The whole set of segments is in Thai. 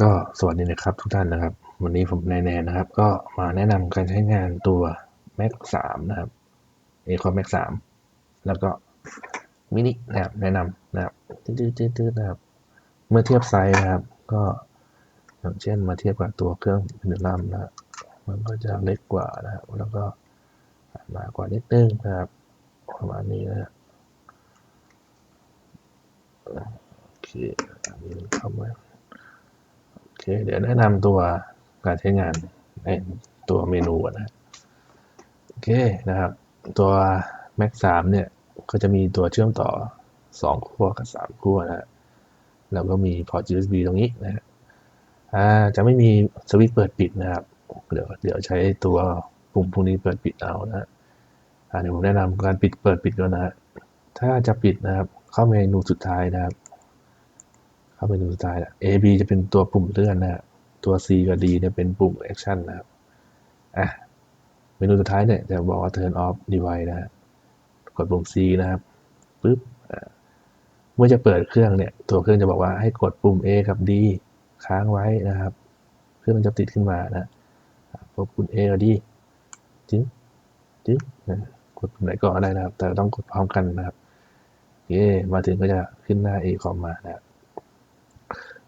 ก็สวัสดีนะครับทุกท่านนะครับ วันนี้ผมนายแนนนะครับ ก็มาแนะนำการใช้งานตัว Mac 3 นะครับ a c o m Mac 3 แล้วก็มินินะครับแนะนำนะครับตืดๆนะครับ เมื่อเทียบไซส์นะครับ ก็อย่างเช่นมาเทียบกับตัวเครื่องพินลัมนะมันก็จะเล็กกว่านะครับ แล้วก็มากว่านิดนึงนะครับประมาณนี้นะครับโอเคอันนี้เข้ามา คเดี๋ยวแนะนำตัวการใช้งานในตัวเมนูนะโอเคนะครับ ตัว Mac 3เนี่ย ก็จะมีตัวเชื่อมต่อ 2 ขั้วกับ 3 ขั้วนะแล้วก็มีพอร์ต USB ตรงนี้นะอ่าจะไม่มีสวิตช์เปิดปิดนะครับ เดี๋ยวเดี๋ยวใช้ตัวปุ่มพวกนี้เปิดปิดเอานะอ่าเดี๋ยวผมแนะนำการปิดเปิดปิดก่อนนะถ้าจะปิดนะครับ เข้าเมนูสุดท้ายนะครับาเมนูสุดท้ายนะ A B จะเป็นตัวปุ่มเลื่อนนะตัว C กับ D เนี่ยเป็นปุ่ม Action นะครับ อะ เมนูสุดท้ายเนี่ยจะบอกว่า Turn off device นะกดปุ่ม C นะครับปึ๊บเมื่อจะเปิดเครื่องเนี่ย ตัวเครื่องจะบอกว่าให้กดปุ่ม A กับ D ค้างไว้นะครับเครื่องมันจะติดขึ้นมานะกดปุ่ม A กับ D จึ๊งจึ๊งนะกดปุ่มไหนก็ได้นะครับ แต่ต้องกดพร้อมกันนะครับโอเคมาถึงก็จะขึ้นหน้า A คอมมานะครับ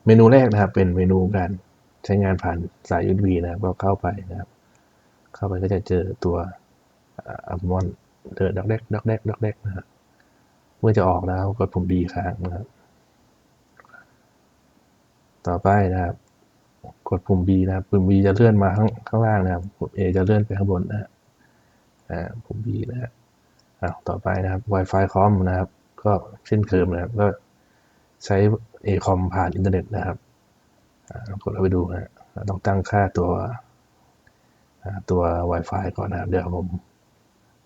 เมนูแรกนะครับ เป็นเมนูการใช้งานผ่านสาย USB นะครับก็เข้าไปนะครับ เข้าไปก็จะเจอตัวอัลมอนเดินดักแดกดักแดกดักแดกนะครับเมื่อจะออกแล้วกดปุ่ม D ค้างนะครับ ต่อไปนะครับ กดปุ่ม B นะครับปุ่ม B จะเลื่อนมาข้างข้างล่างนะครับปุ่ม A จะเลื่อนไปข้างบนนะอ่าปุ่ม B นะครับอ่าต่อไปนะครับ Wi-Fi คอมนะครับ ก็เช่นเคยนะครับก็ ใช้ A คอมผ่านอินเทอร์เน็ตนะครับกดเข้าไปดูนะต้องตั้งค่าตัวตัว Wi-Fi ก่อนนะครับ เดี๋ยวผม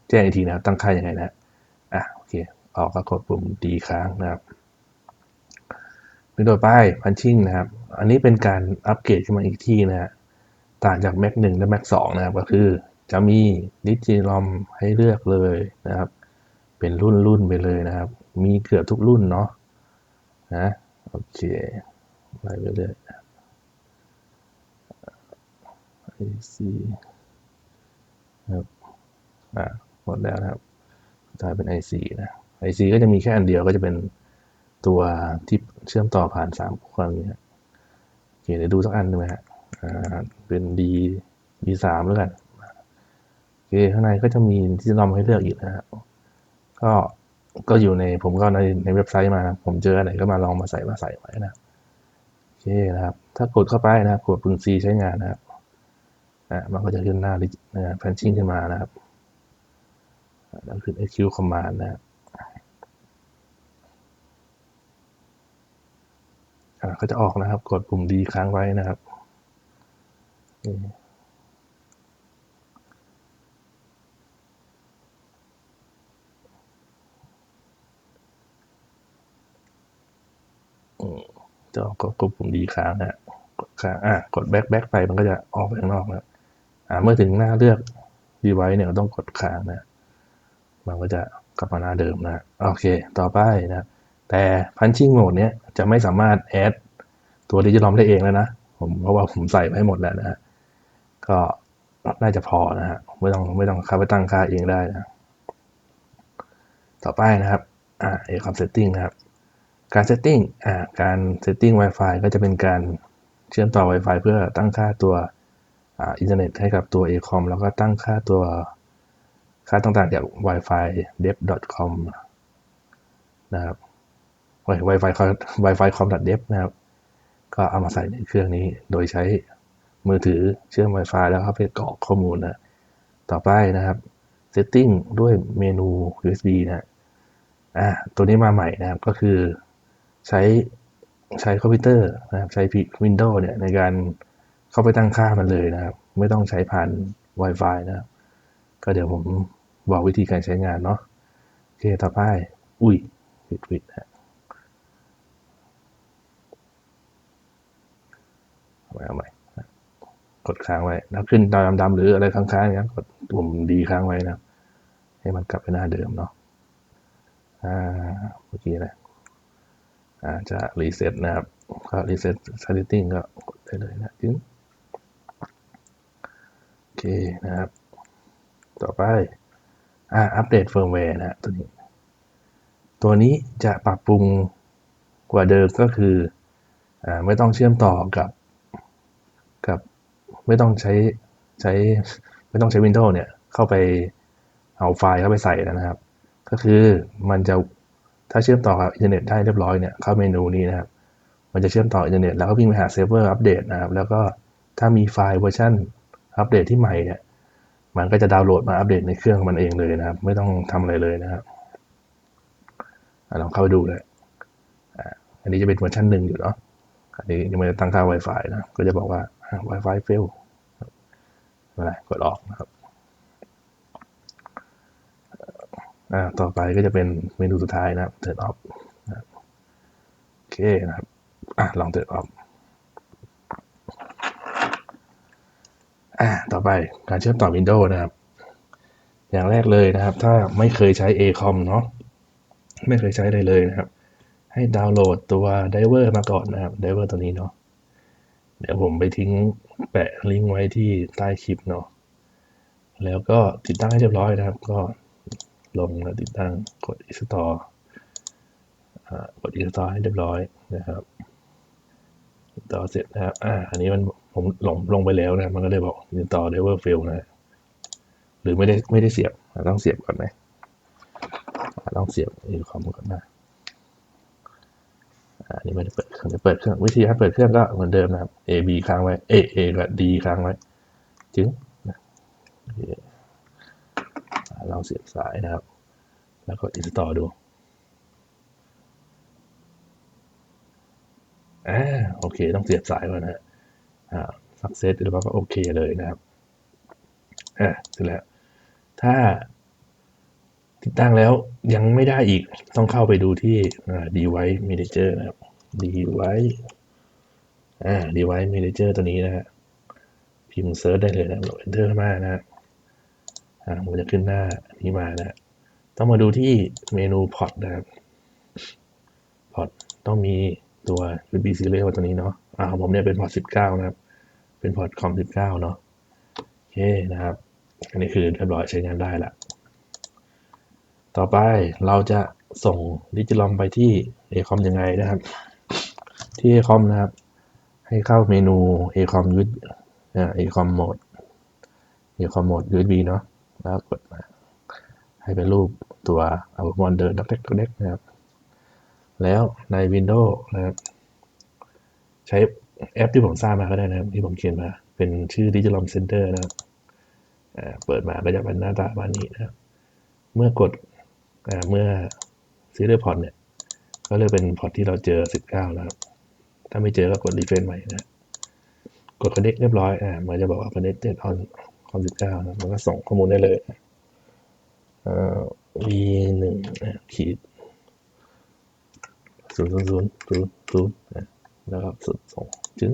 แจ้งอีกทีนะครับตั้งค่ายังไงนะอะโอเค ออกก็กดปุ่มดีค้างนะครับเป็นตัวป้ายพันชิ่งนะครับ อันนี้เป็นการอัปเกรดขึ้นมาอีกที่นะฮะต่างจาก Mac 1 และ Mac 2 นะครับ ก็คือจะมีดิจิลอมให้เลือกเลยนะครับ เป็นรุ่นรุ่นไปเลยนะครับ มีเกือบทุกรุ่นเนาะ นะโอเคไปเรื่อย IC ครับอ่าหมดแล้วนะครับสุดท้ายเป็น IC นะ IC ก็จะมีแค่อันเดียวก็จะเป็นตัวที่เชื่อมต่อผ่านสามขั้วนี้โอเคเดี๋ยวดูสักอันหนึ่งนะฮะอ่าเป็น D D สามแล้วกันโอเคข้างในก็จะมีที่นอมให้เลือกอีกนะฮะก็ ก็อยู่ในผมก็ในในเว็บไซต์มา ผมเจออันไหนก็มาลองมาใส่มาใส่ไว้นะโอเคนะครับ ถ้ากดเข้าไปนะครับกดปุ่ม C ใช้งานนะครับนะมันก็จะขึ้นหน้านะแพนชิ่งขึ้นมานะครับแล้วขึ้น SQ command นะครับก็จะออกนะครับ กดปุ่ม D ค้างไว้นะครับ จะอกก็กดปุ่ม D ค้างนะกดค้างอะกดแบ็คแบ็คไปมันก็จะออกไปข้างนอกแล้วอ่าเมื่อถึงหน้าเลือก device เนี่ยต้องกดค้างนะมันก็จะกลับมาหน้าเดิมนะโอเค ต่อไปนะแต่พันชิ่งโหมดเนี้ยจะไม่สามารถแอดตัวดิจิลอมได้เองแล้วนะผมเพราะว่าผมใส่ไว้หมดแล้วนะก็น่าจะพอนะฮะไม่ต้องไม่ต้องเข้าไปตั้งค่าเองได้นะต่อไปนะครับอ่าเอคอมเซตติ้งนะครับ การเซตติ้งอ่าการเซตติ้ง Wi-Fi ก็จะเป็นการเชื่อมต่อ Wi-Fi เพื่อตั้งค่าตัวอินเทอร์เน็ตให้กับตัว Acom แล้วก็ตั้งค่าตัวค่าต่างๆจาก Wi-Fi dev.com นะครับ Wi-Fi Wi-Fi com dev นะครับ ก็เอามาใส่ในเครื่องนี้โดยใช้มือถือเชื่อม Wi-Fi แล้วเข้าไปกรอกข้อมูลนะต่อไปนะครับ Setting ด้วยเมนู USB นะอ่าตัวนี้มาใหม่นะครับก็คือ ใช้ใช้คอมพิวเตอร์นะครับใช้ Windows เนี่ยในการเข้าไปตั้งค่ามันเลยนะครับ ไม่ต้องใช้ผ่าน Wi-Fi นะครับ ก็เดี๋ยวผมบอกวิธีการใช้งานเนาะโอเคต่อไปอุ้ยผิดผิดนะเอาใหม่เอาใหม่กดค้างไว้แล้วขึ้นดำดำหรืออะไรค้างๆเนี้ยกดปุ่มดีค้างไว้นะ ให้มันกลับไปหน้าเดิมเนาะอ่าเมื่อกี้นะอ่า จะรีเซ็ตนะครับก็รีเซ็ต setting ก็กดได้เลยนะจึงโอเคนะครับ ต่อไปอ่าอัปเดตเฟิร์มแวร์นะตัวนี้ ตัวนี้จะปรับปรุงกว่าเดิมก็คืออ่าไม่ต้องเชื่อมต่อกับกับไม่ต้องใช้ใช้ไม่ต้องใช้ Windows เนี่ยเข้าไปเอาไฟล์เข้าไปใส่นะครับ ก็คือมันจะ ถ้าเชื่อมต่อกับอินเทอร์เน็ตได้เรียบร้อยเนี่ยเข้าเมนูนี้นะครับ มันจะเชื่อมต่ออินเทอร์เน็ตแล้วก็วิ่งไปหาเซิร์ฟเวอร์อัปเดตนะครับ แล้วก็ถ้ามีไฟล์เวอร์ชันอัปเดตที่ใหม่เนี่ย มันก็จะดาวน์โหลดมาอัปเดตในเครื่องมันเองเลยนะครับ ไม่ต้องทำอะไรเลยนะครับลองเข้าไปดูเลยอันนี้จะเป็นเวอร์ชันหนึ่งอยู่เนาะ อันนี้ยังไม่ได้ตั้งค่า Wi-Fi นะ ก็จะบอกว่า Wi-Fi fail อะไรกดออกนะครับ อ่าต่อไปก็จะเป็นเมนูสุดท้ายนะครับ turn off โอเคนะครับ อะลอง turn off อ่าต่อไปการเชื่อมต่อ Windows นะครับ อย่างแรกเลยนะครับ ถ้าไม่เคยใช้ ACOM เนาะไม่เคยใช้ได้เลยนะครับ ให้ดาวน์โหลดตัว Diver มาก่อนนะครับ Diver ตัวนี้เนาะเดี๋ยวผมไปทิ้งแปะลิงก์ไว้ที่ใต้คลิปเนาะแล้วก็ติดตั้งให้เรียบร้อยนะครับ ก็ ลงแล้วติดตั้งกด install กด install ให้เรียบร้อยนะครับ install เสร็จนะครับอ่าอันนี้มันผมลงลงไปแล้วนะมันก็เลยบอก install driver fail นะหรือไม่ได้ไม่ได้เสียบต้องเสียบก่อนไหมต้องเสียบอีคอมก่อนนะอันนี้ไม่ได้เปิดเครื่องเปิดเครื่องวิธีการเปิดเครื่องก็เหมือนเดิมนะครับ A B ค้างไว้ A A กับ D ค้างไว้จึง เราเสียบสายนะครับ แล้วก็ install ดูอ่าโอเค ต้องเสียบสายก่อนนะอ่า success หรือว่าก็โอเคเลยนะครับอ่าเสร็จแล้ว ถ้าติดตั้งแล้วยังไม่ได้อีกต้องเข้าไปดูที่ device manager นะครับ device อ่า device manager ตัวนี้นะฮะพิมพ์เซิร์ชได้เลยนะโหลด enter มานะฮะ อ่ามันจะขึ้นหน้านี้มานะต้องมาดูที่เมนู port นะครับ port ต้องมีตัว USB serial ตัวนี้เนาะอ่าของผมเนี่ยเป็น port 19 นะครับ เป็น port com 19 เนาะโอเคนะครับ อันนี้คือเรียบร้อยใช้งานได้ละต่อไปเราจะส่งดิจิลอมไปที่ Acom ยังไงนะครับ ที่ Acom นะครับ ให้เข้าเมนู Acom USB อ่า Acom mode Acom mode USB เนาะ แล้วกดมาให้เป็นรูปตัวเอามอนเดินด็อกเด็กด็อกเด็กนะครับ แล้วใน Windows นะครับ ใช้แอปที่ผมสร้างมาก็ได้นะครับ ที่ผมเขียนมา เป็นชื่อ Digital Center นะครับเปิดมาก็จะเป็นหน้าตาบ้านนี้นะครับ เมื่อกดเมื่อ Serial Port เนี่ย ก็เลือกเป็นพอร์ตที่เราเจอ 19แล้วถ้าไม่เจอก็กด Refresh ใหม่นะ กด Connect เรียบร้อยอ่ามันจะบอกว่า Connected on คอม19นะมันก็ส่งข้อมูลได้เลยเอ่อ v หนึ่งขีดศูนย์ศูนย์ศูนย์ศูนย์ศูนย์แล้วก็สุดส่งจึง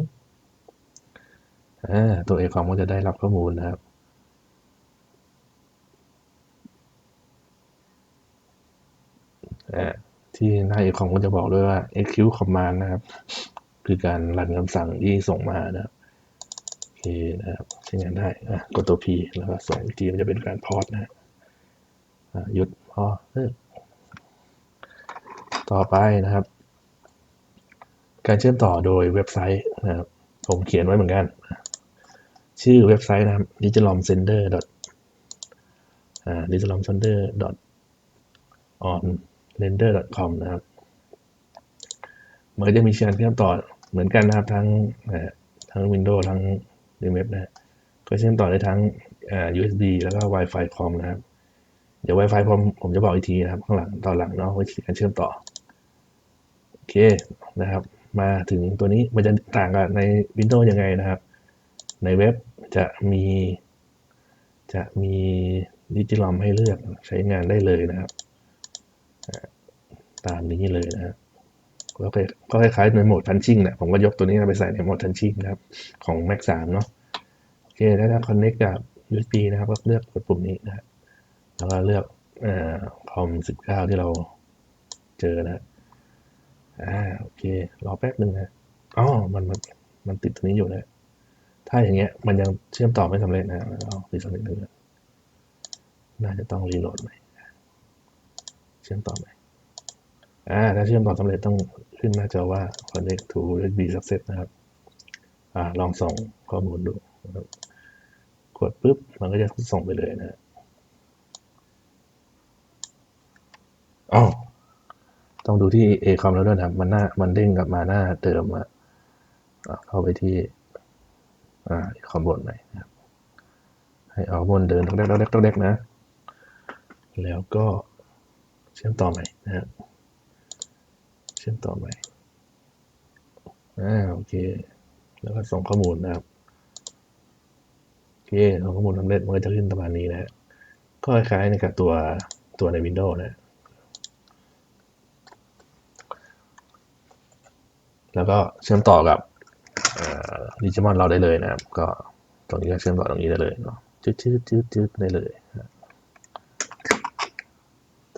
อ่าตัวเอคอมก็จะได้รับข้อมูลนะครับที่หน้าเอคอมก็จะบอกด้วยว่า execute command นะครับ คือการรันคำสั่งที่ส่งมานะครับ เคนะครับใช้งานได้อะกดตัว P แล้วก็ส่งอีกทีมันจะเป็นการพอดนะหยุดพอเลิกต่อไปนะครับ การเชื่อมต่อโดยเว็บไซต์นะครับผมเขียนไว้เหมือนกัน ชื่อเว็บไซต์นะครับ digitalomcenter digitalomcenter on render.com นะครับมันจะมีการเชื่อมต่อเหมือนกันนะครับทั้งทั้ง Windows ทั้ง Linux นะก็เชื่อมต่อได้ทั้ง USB แล้วก็ Wi-Fi คอมนะครับ เดี๋ยว Wi-Fi ผมผมจะบอกอีกทีนะครับ ข้างหลังตอนหลังเนาะวิธีการเชื่อมต่อ โอเคนะครับ มาถึงตัวนี้มันจะต่างกับใน Windows ยังไงนะครับ ในเว็บจะมี จะมีดิจิลอมให้เลือกใช้งานได้เลยนะครับ ตามนี้เลยนะครับ ก็คล้ายๆในโหมดทันชิ่งนะผมก็ยกตัวนี้ไปใส่ในโหมดทันชิ่งนะครับ ของ Mac 3เนาะโอเคถ้า connect กับ USB นะครับ ก็เลือกกดปุ่มนี้นะครับแล้วก็เลือกคอม 19 ที่เราเจอนะอ่าโอเค รอแป๊บหนึ่งนะอ๋อมันมันมันติดตรงนี้อยู่นะถ้าอย่างเงี้ยมันยังเชื่อมต่อไม่สำเร็จนะเรารีสำเร็จหนึ่งน่าจะต้องรีโหลดใหม่เชื่อมต่อใหม่อ่าถ้าเชื่อมต่อสำเร็จต้อง ขึ้นหน้าจอว่า connect to USB success นะครับอลองส่งข้อมูลดูนะครับกดปุ๊บ มันก็จะส่งไปเลยนะอ๋อต้องดูที่ Acom แล้วด้วยนะครับ มันหน้ามันเด้งกลับมาหน้าเติมอะเข้าไปที่อ่าคอมบนหม่นะครับ ให้เอาบนเดินต้องเด็กต้องเด็กต้องเด็กนะ แล้วก็เชื่อมต่อใหม่นะครับ ชื่อมต่อใหม่อ่าโอเค แล้วก็ส่งข้อมูลนะครับโอเคส่งข้อมูลสำเร็จมันก็จะขึ้นประมาณนี้นะก็คล้ายๆในกับตัวตัวใน Windows นะแล้วก็เชื่อมต่อกับดิจิมอนเราได้เลยนะครับ ก็ตรงนี้ก็เชื่อมต่อตรงนี้ได้เลยเนาะจืดจืดจืดจืดได้เลย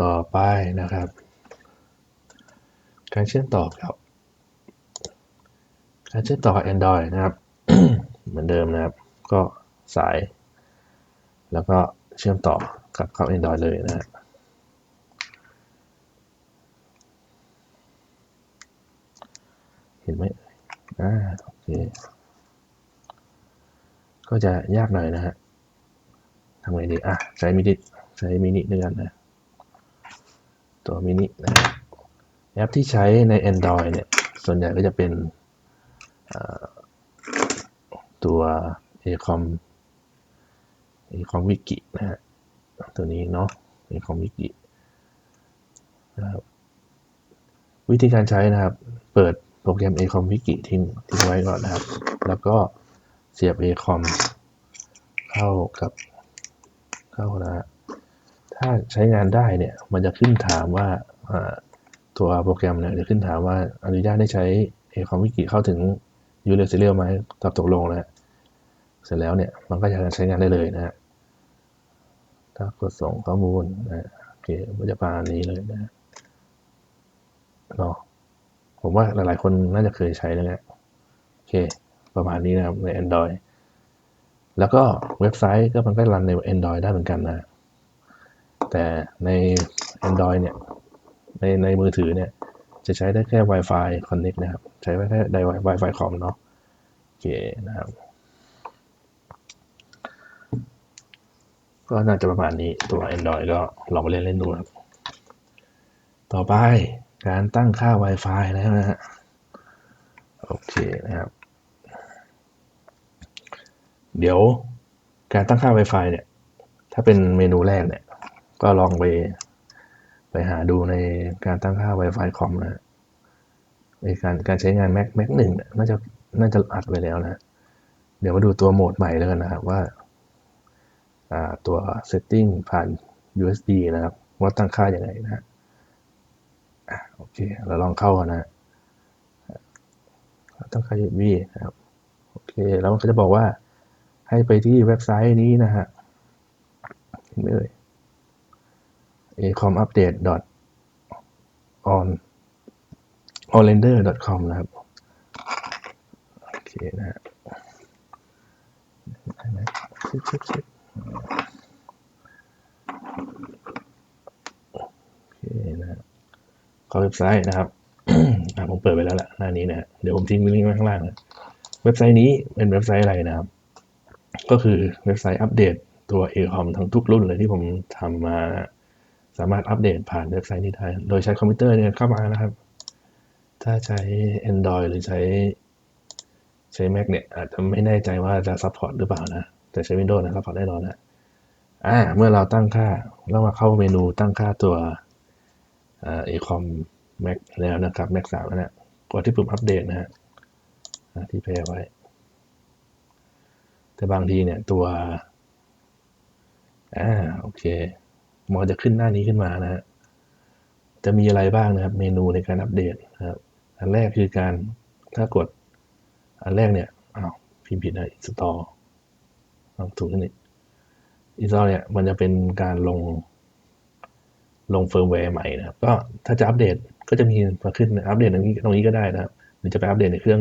ต่อไปนะครับ การเชื่อมต่อกับการเชื่อมต่อกับ Android นะครับ เหมือนเดิมนะครับ ก็สาย แล้วก็เชื่อมต่อกับเข้า Android เลยนะครับเห็นไหมอ่าโอเค ก็จะยากหน่อยนะฮะทำไงดี อะ ใช้มินิใช้มินิด้วยกันนะ ตัวมินินะ แอปที่ใช้ใน Android เนี่ย ส่วนใหญ่ก็จะเป็นตัว Acom Acom Wiki นะฮะ ตัวนี้เนาะ Acom Wiki นะครับวิธีการใช้นะครับ เปิดโปรแกรม Acom Wiki ทิ้งทิ้งไว้ก่อนนะครับ แล้วก็เสียบ Acom เข้ากับเข้านะถ้าใช้งานได้เนี่ย มันจะขึ้นถามว่า ตัวโปรแกรมเนี่ยจะขึ้นถามว่าอนุญาตได้ใช้ Acom Wiki เข้าถึง User Serial ไหมตอบตกลงนะเสร็จแล้วเนี่ยมันก็จะใช้งานได้เลยนะฮะถ้ากดส่งข้อมูลนะโอเคมันจะประมาณนี้เลยนะเนาะผมว่าหลายๆคนน่าจะเคยใช้แล้วเนี่ยโอเค ประมาณนี้นะครับใน Android แล้วก็เว็บไซต์ก็มันก็รันใน Android ได้เหมือนกันนะ แต่ใน Android เนี่ย ในในมือถือเนี่ยจะใช้ได้แค่ Wi-Fi Connect นะครับ ใช้ไว้แค่ได้ Wi-Fi คอมเนาะโอเคนะครับก็น่าจะประมาณนี้ตัว Android ก็ลองไปเล่นเล่นดูครับ ต่อไปการตั้งค่า Wi-Fi แล้วนะฮะโอเคนะครับ เดี๋ยวการตั้งค่า Wi-Fi เนี่ย ถ้าเป็นเมนูแรกเนี่ย ก็ลองไป ไปหาดูในการตั้งค่า Wi-Fi คอมนะในการการใช้งาน Mac Mac หนึ่งน่าจะน่าจะอัดไว้แล้วนะ เดี๋ยวมาดูตัวโหมดใหม่แล้วกันนะครับว่าตัว setting ผ่าน USB นะครับ ว่าตั้งค่าอย่างไรนะฮะโอเค เราลองเข้ากันนะตั้งค่า USB นะครับโอเค แล้วมันก็จะบอกว่าให้ไปที่เว็บไซต์นี้นะฮะเห็นไหมเอ่ย acomupdate.on onlander.com นะครับ โอเคนะฮะได้ไหมชิดชิดชิดโอเคนะเข้าเว็บไซต์นะครับผมเปิดไปแล้วแหละหน้านี้นะเดี๋ยวผมทิ้งลิงก์ไว้ข้างล่างนะเว็บไซต์นี้เป็นเว็บไซต์อะไรนะครับ ก็คือเว็บไซต์อัปเดตตัว Acom ทั้งทุกรุ่นเลยที่ผมทำมา สามารถอัปเดตผ่านเว็บไซต์นี้ได้ โดยใช้คอมพิวเตอร์เนี่ยเข้ามานะครับ ถ้าใช้ Android หรือใช้ใช้ Mac เนี่ย อาจจะไม่แน่ใจว่าจะซัพพอร์ตหรือเปล่านะ แต่ใช้ Windows นะซัพพอร์ตแน่นอนนะอ่าเมื่อเราตั้งค่าเรามาเข้าเมนูตั้งค่าตัวอ่า Acom Mac แล้วนะครับ Mac 3แล้วนะกดที่ปุ่มอัปเดตนะฮะที่แพรไว้ แต่บางทีเนี่ยตัวอ่าโอเค มันจะขึ้นหน้านี้ขึ้นมานะฮะจะมีอะไรบ้างนะครับ เมนูในการอัปเดตนะครับอันแรกคือการถ้ากด อันแรกเนี่ยอ้าวพิมพ์ผิดนะอินสตอลถูกนี่อินสตอลเนี่ยมันจะเป็นการลง ลงเฟิร์มแวร์ใหม่นะครับ ก็ถ้าจะอัปเดตก็จะมีมาขึ้นอัปเดตตรงนี้ตรงนี้ก็ได้นะครับ หรือจะไปอัปเดตในเครื่อง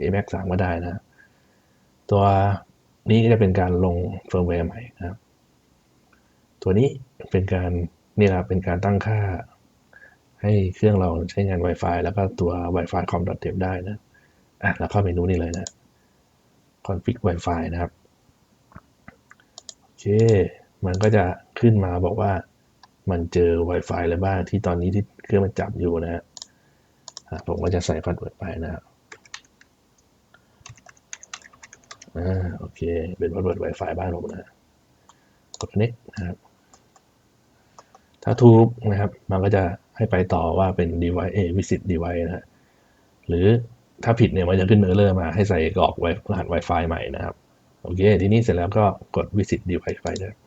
AMAX 3ก็ได้นะ ตัวนี้ก็จะเป็นการลงเฟิร์มแวร์ใหม่นะครับ ตัวนี้เป็นการนี่แหละเป็นการตั้งค่า ให้เครื่องเราใช้งาน Wi-Fi แล้วก็ตัว Wi-Fi com.dev ได้นะอะแล้วเข้าเมนูนี้เลยนะ config Wi-Fi นะครับโอเค มันก็จะขึ้นมาบอกว่ามันเจอ Wi-Fi อะไรบ้างที่ตอนนี้ที่เครื่องมันจับอยู่นะฮะผมก็จะใส่พาสเวิร์ดไปนะครับอ่าโอเค เป็นพาสเวิร์ด Wi-Fi บ้านผมนะกด connect นะครับ ถ้าถูกนะครับ มันก็จะให้ไปต่อว่าเป็น device เอ visit device นะฮะหรือถ้าผิดเนี่ยมันจะขึ้นเออร์เลอร์มาให้ใส่กรอกไวรหัส Wi-Fi ใหม่นะครับ โอเค ทีนี้เสร็จแล้วก็กด visit device ไปนะครับ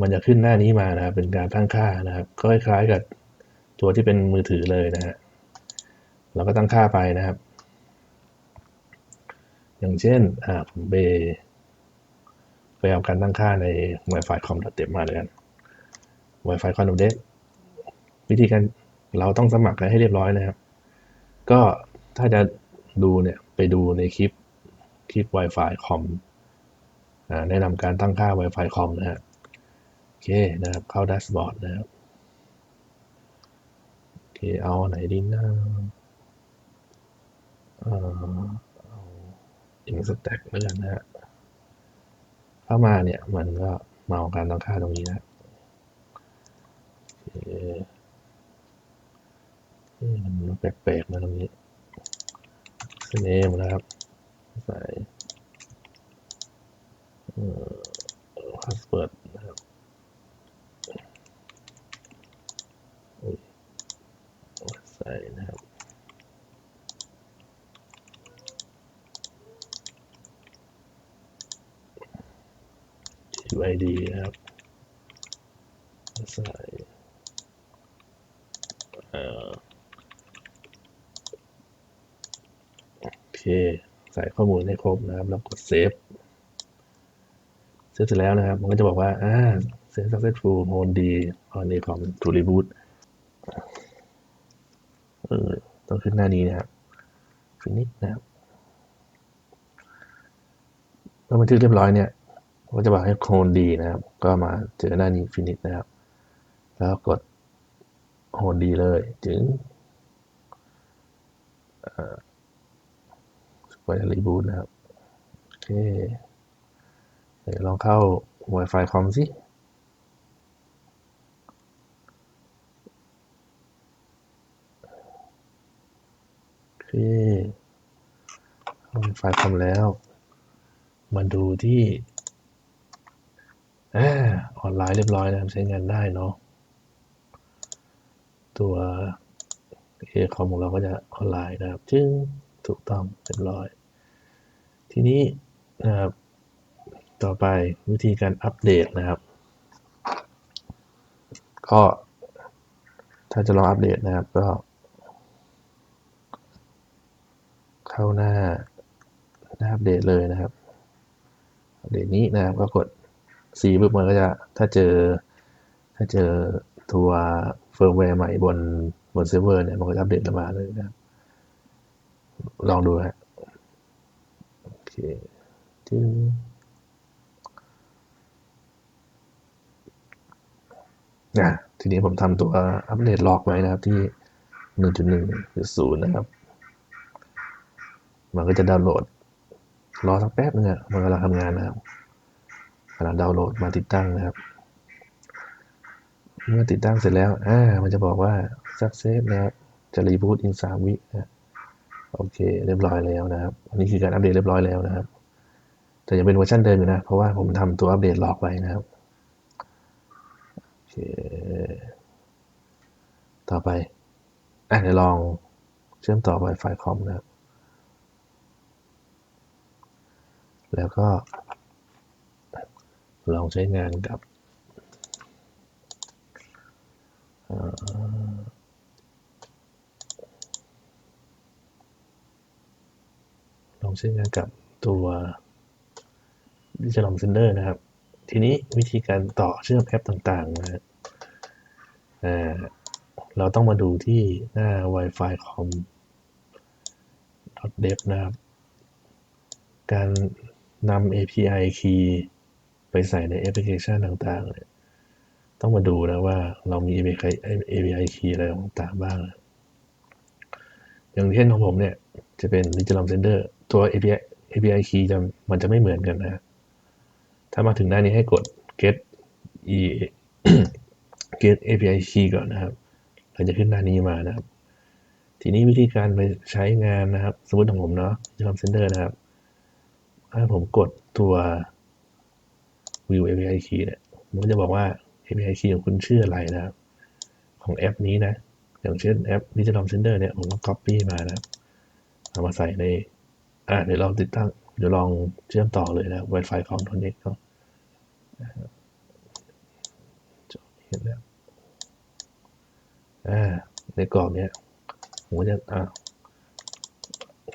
มันจะขึ้นหน้านี้มานะครับ เป็นการตั้งค่านะครับก็คล้ายๆกับตัวที่เป็นมือถือเลยนะฮะเราก็ตั้งค่าไปนะครับ อย่างเช่นอ่าผมไปไปเอาการตั้งค่าใน Wi-Fi com.dev มาเลยกัน Wi-Fi com.dev วิธีการเราต้องสมัครให้เรียบร้อยนะครับ ก็ถ้าจะดูเนี่ยไปดูในคลิปคลิป Wi-Fi คอมแนะนำการตั้งค่า Wi-Fi คอมนะฮะโอเคนะครับเข้าแดชบอร์ดนะครับโอเคเอาไหนดีนะเออเอาอินสแต็กแล้วกันนะฮะเข้ามาเนี่ยมันก็มาเอาการตั้งค่าตรงนี้นะ มันแปลกๆนะตรงนี้เนมนะครับ ใส่พาสเวิร์ดนะครับใส่นะครับ UID นะครับ ใส่ เออโอเค ใส่ข้อมูลให้ครบนะครับแล้วกดเซฟเซฟเสร็จแล้วนะครับ มันก็จะบอกว่าอ่า set successful mode D on a com to reboot เออต้องขึ้นหน้านี้นะครับ finish นะครับเมื่อบันทึกเรียบร้อยเนี่ยก็จะบอกให้โคลนดีนะครับ ก็มาเจอหน้านี้ finish นะครับ แล้วกด โฮนดีเลยถึงก็จะรีบูตนะครับ โอเค เดี๋ยวลองเข้า Wi-Fi คอมสิโอเคเข้า Wi-Fi คอมแล้ว มาดูที่อออนไลน์เรียบร้อยนะครับ ใช้งานได้เนาะ ตัว A คอมของเราก็จะออนไลน์นะครับจึงถูกต้องเรียบร้อย ทีนี้นะครับต่อไปวิธีการอัปเดตนะครับ ก็ถ้าจะลองอัปเดตนะครับก็ เข้าหน้าหน้าอัปเดตเลยนะครับอัปเดตนี้นะครับก็กด C ปุ๊บมันก็จะถ้าเจอถ้าเจอ ตัวเฟิร์มแวร์ใหม่บนบนเซิร์ฟเวอร์เนี่ยมันก็อัปเดตออกมาเลยนะครับลองดูฮะโอเคจึงนะทีนี้ผมทำตัวอัปเดตล็อกไว้นะครับ ที่1.1.0นะครับ มันก็จะดาวน์โหลด รอสักแป๊บนึงอะมันกำลังทำงานนะครับกำลังดาวน์โหลดมาติดตั้งนะครับ เมื่อติดตั้งเสร็จแล้ว อ่า มันจะบอกว่า success นะครับ จะ reboot in 3 วินะโอเค เรียบร้อยแล้วนะครับ อันนี้คือการอัปเดตเรียบร้อยแล้วนะครับ แต่ยังเป็นเวอร์ชันเดิมอยู่นะ เพราะว่าผมทำตัวอัปเดตหลอกไว้นะครับ โอเค ต่อไป อะเดี๋ยวลองเชื่อมต่อ Wi-Fi คอมนะครับ แล้วก็ลองใช้งานกับ ลองใช้งานกับตัว Digital Sender นะครับ ทีนี้วิธีการต่อเชื่อมแอปต่างๆนะเราต้องมาดูที่หน้า Wi-Fi com dev นะครับ การนำ API key ไปใส่ในแอปพลิเคชันต่างๆเนี่ย ต้องมาดูนะว่าเรามี API API key อะไรต่างๆบ้าง อย่างเช่นของผมเนี่ย จะเป็น Digital Sender ตัว API API key จะมันจะไม่เหมือนกันนะ ถ้ามาถึงหน้านี้ให้กด get e get API key ก่อนนะครับเราจะขึ้นหน้านี้มานะครับ ทีนี้วิธีการไปใช้งานนะครับ สมมติของผมเนาะ Digital Sender นะครับ ถ้าผมกดตัว view API key เนี่ย มันจะบอกว่า API key ของคุณชื่ออะไรนะครับ ของแอปนี้นะ อย่างเช่นแอป Digital Sender เนี่ย ผมก็ copy มานะเอามาใส่ใน อ่าเดี๋ยวเราติดตั้ง เดี๋ยวลองเชื่อมต่อเลยนะ Wi-Fi ของ t o n e t เนาะเห็นแล้วอ่า ในกรอบเนี้ยผมจะอ่า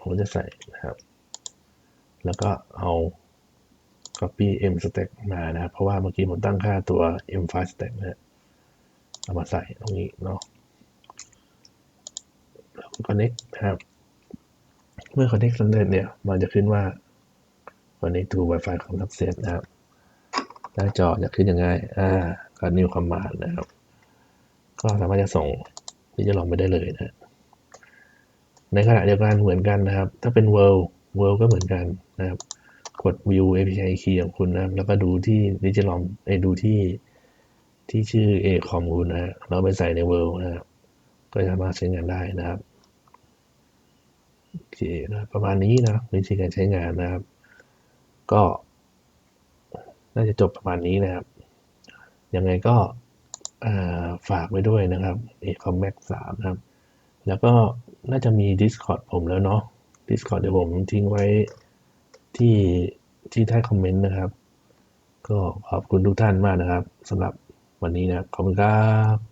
ผมจะใส่นะครับ แล้วก็เอา copy m stack มานะครับ เพราะว่าเมื่อกี้ผมตั้งค่าตัว m file stack นะเอามาใส่ตรงนี้เนาะแล้วก็ connect นะครับ เมื่อ connect สำเร็จเนี่ย มันจะขึ้นว่า connect to Wi-Fi ของ Success นะครับ หน้าจอจะขึ้นยังไง อ่าก็ new command นะครับ ก็สามารถจะส่งที่จะลองไปได้เลยนะในขณะเดียวกันเหมือนกันนะครับ ถ้าเป็น world world ก็เหมือนกันนะครับ กด view API key ของคุณนะแล้วก็ดูที่ digital ไอดูที่ที่ชื่อ a c o m คุณนะแล้วไปใส่ใน world นะครับ ก็สามารถใช้งานได้นะครับโอเคนะประมาณนี้นะวิธีการใช้งานนะครับ ก็ น่าจะจบประมาณนี้นะครับ ยังไงก็ฝากไว้ด้วยนะครับ a c o m Max 3นะครับ แล้วก็น่าจะมี Discord ผมแล้วเนาะ Discord เดี๋ยวผมทิ้งไว้ ที่ที่ใต้คอมเมนต์นะครับ ก็ขอบคุณทุกท่านมากนะครับสำหรับวันนี้นะขอบคุณครับ